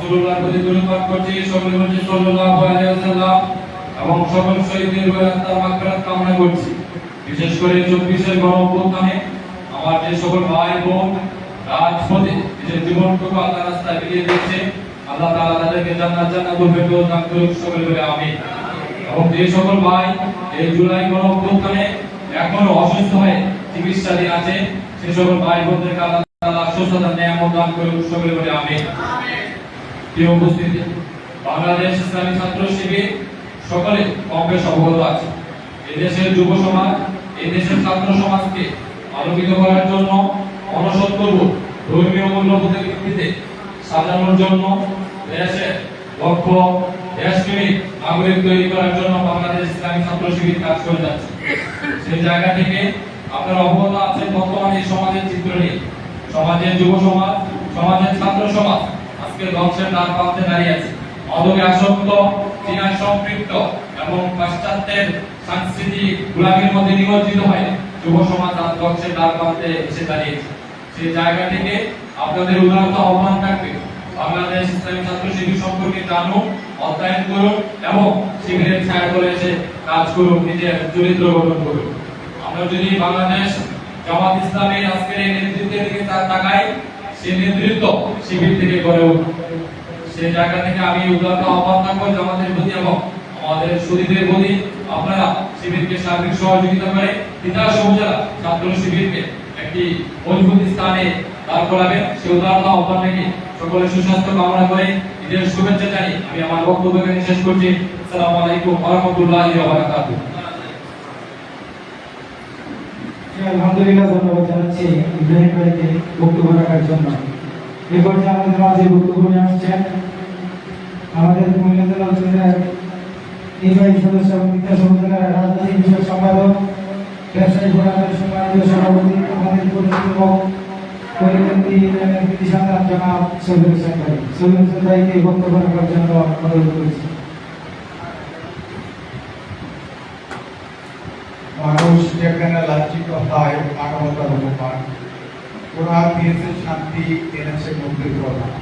রাসূলুল্লাহর প্রতি দরুদ করছি, সকলে বলছি, সাল্লাল্লাহু আলাইহি ওয়াসাল্লাম, এবং সকল শহীদদের রোয়াত্তার মাগফিরাত কামনা করছি। বিশেষ করে 24 এর গণ অভ্যুত্থানে আমার যে সকল ভাই বোন রাজপথে নিজের জীবনটুকু আল্লাহ রাস্তায় বিলিয়ে দিয়েছে, আল্লাহ তাআলা তাদেরকে জান্নাত, জান্নাতুল ফেরদৌস দান করুক, সকলে আমিন। এবং যে সকল ভাই এই জুলাই গণ অভ্যুত্থানে এখনও অসুস্থ হয়ে চিকিৎসাধীন আছে, সে সকল ভাই বোনদেরকে আল্লাহ তাআলা সুস্থতা, নিয়ামত দান করুক, সকলে বলে আমিন। প্রিয় উপস্থিতি, বাংলাদেশ ইসলামী ছাত্র শিবির সকলে বেশ অবগত আছে। এদেশের যুব সমাজ, এদেশের ছাত্র সমাজকে আলোকিত করার জন্য অনশন করব ধর্মীয় মূল্যবোধের ভিত্তিতে সাজানোর জন্য দেশের লক্ষ দেশপ্রেমিক নাগরিক তৈরি করার জন্য বাংলাদেশ ইসলামী ছাত্র শিবির কাজ করে যাচ্ছে। সেই জায়গা থেকে আপনারা অবগত আছেন, বর্তমানে এই সমাজের চিত্র নিয়ে সমাজের যুব সমাজ, সমাজের ছাত্র সমাজ আজকে ধ্বংসের দ্বার প্রান্তে দাঁড়িয়ে আছে। অদমে আসক্ত চীনা সম্পৃক্ত এবং পাশ্চাত্যের সাংস্কৃতিক গোলামীর মধ্যে নিমজ্জিত হয়ে যুব সমাজ আজ ধ্বংসের দ্বার প্রান্তে এসে দাঁড়িয়েছে। সেই জায়গা থেকে আপনাদের উদারতা আহ্বান থাকবে। বাংলাদেশ ইসলামী ছাত্র শিবির সম্পর্কে জানুন, অধ্যয়ন করুন এবং শিবিরের ছায়া করে এসে কাজ করুন, নিজের চরিত্র গঠন করুন। আমরা যদি বাংলাদেশ জামাত ইসলামের আজকের এই নেতৃত্বের দিকে তাকাই সেই নেতৃত্ব শিবির থেকে উঠবে সেই জায়গা থেকে আমি উদারতা আহ্বান থাকব জামাতের প্রতি এবং আমাদের শরীরের প্রতি আপনারা শিবিরকে সার্বিক সহযোগিতা করে তিতাস উপজেলা ছাত্র শিবিরকে একটি মজবুত স্থানে দাঁড় করাবেন। সে উদারতা আহ্বান রেখে সকলের সুস্বাস্থ্য কামনা করে ঈদের শুভেচ্ছা জানিয়ে আমি আমার বক্তব্য শেষ করছি। আসসালামু আলাইকুম রাহমাতুল্লাহি বারাকাতুহু। আলহামদুলিল্লাহ ধন্যবাদ জানাচ্ছি ইব্রাহিম ভাইকে বক্তব্য রাখার জন্য। এ পর্যায়ে আমাদের মাঝে বক্তব্য নিয়ে আসছেন আমাদের মহিলা জেলা উপজেলার নির্বাহী সদস্য বিকাশ উপজেলার রাজনৈতিক বিষয়ক সম্পাদক, ব্যবসায়ী ফোরামের সম্মানিত সভাপতি, আমাদের সন্তান জনাব সৈয়দ হোসেন ভাই। সৈয়দ হোসেন ভাইকে বক্তব্য রাখার জন্য অনুরোধ করেছি। মানুষ যেখানে লাঞ্ছিত হয় মানবতার অপমান কোরআন দিয়েছে শান্তি এনেছে মন্দিরকরণ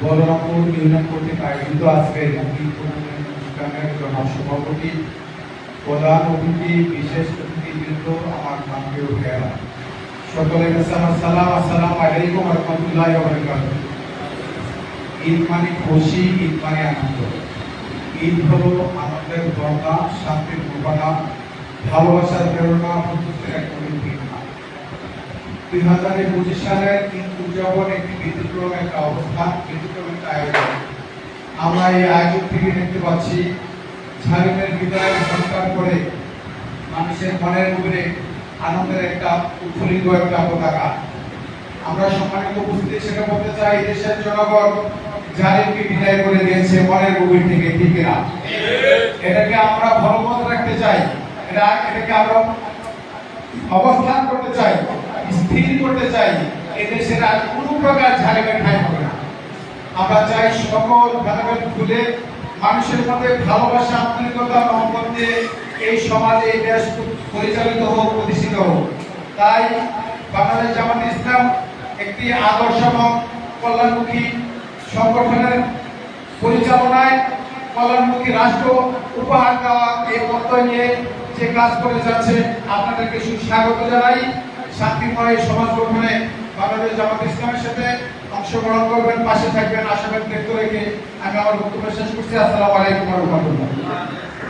বলরামপুর ইউনিয়ন আয়োজিত আজকে অনুষ্ঠানের জনসভাপতি প্রধান অতিথি বিশেষ অতিথিবৃন্দ আমার নামকে উঠেরা সকলের কাছে আমার সালাম আসসালাম আলাইকুম রহমতুল্লাহ ঈদ মানে খুশি, ঈদ মানে আনন্দ। ঈদ হলো আনন্দের বর্ণা শান্তির ঘটনা ভালোবাসার প্রেরণা দুই হাজার পঁচিশ সালের ঈদ উদযাপন একটি ব্যতিক্রম একটা অবস্থান ব্যতিক্রম একটা আয়োজন। আমরা এই আয়োজন থেকে দেখতে পাচ্ছি ঝালিমের বিদায় সৎকার করে মানুষের মনের উপরে আনন্দের একটা উৎফুল্লিত একটা পতাকা। আমরা সম্মানিত উপস্থিতি সেটা বলতে চাই দেশের জনগণ জালিমকে বিদায় করে দিয়েছে মনের গভীর থেকে ঠিক না এটাকে আমরা ভরমত রাখতে চাই। এটা এটাকে আমরা অবস্থান করতে চাই, স্থির করতে চাই এদেশের আর কোনো প্রকার ঝালিমের ঠাঁই হবে না। আমরা চাই সকল ভেদাভেদ ভুলে মানুষের মধ্যে ভালোবাসা, আন্তরিকতা, মহব্বত দিয়ে এই সমাজে, এই দেশ পরিচালিত হোক, প্রতিষ্ঠিত হোক। তাই বাংলাদেশ জামাত ইসলাম একটি আদর্শমক কল্যাণমুখী সংগঠনের পরিচালনায় কল্যাণমুখী রাষ্ট্র উপহার দেওয়া এই প্রত্যয় নিয়ে যে কাজ করে যাচ্ছে, আপনাদেরকে সুস্বাগত জানাই। শান্তি শান্তিময় সমাজ গঠনে বাংলাদেশ জামাত ইসলামের সাথে অংশগ্রহণ করবেন, পাশে থাকবেন আশাবাদ ব্যক্ত রেখে আমি আমার বক্তব্য শেষ করছি। আসসালামু আলাইকুম রহমতুল্লাহ।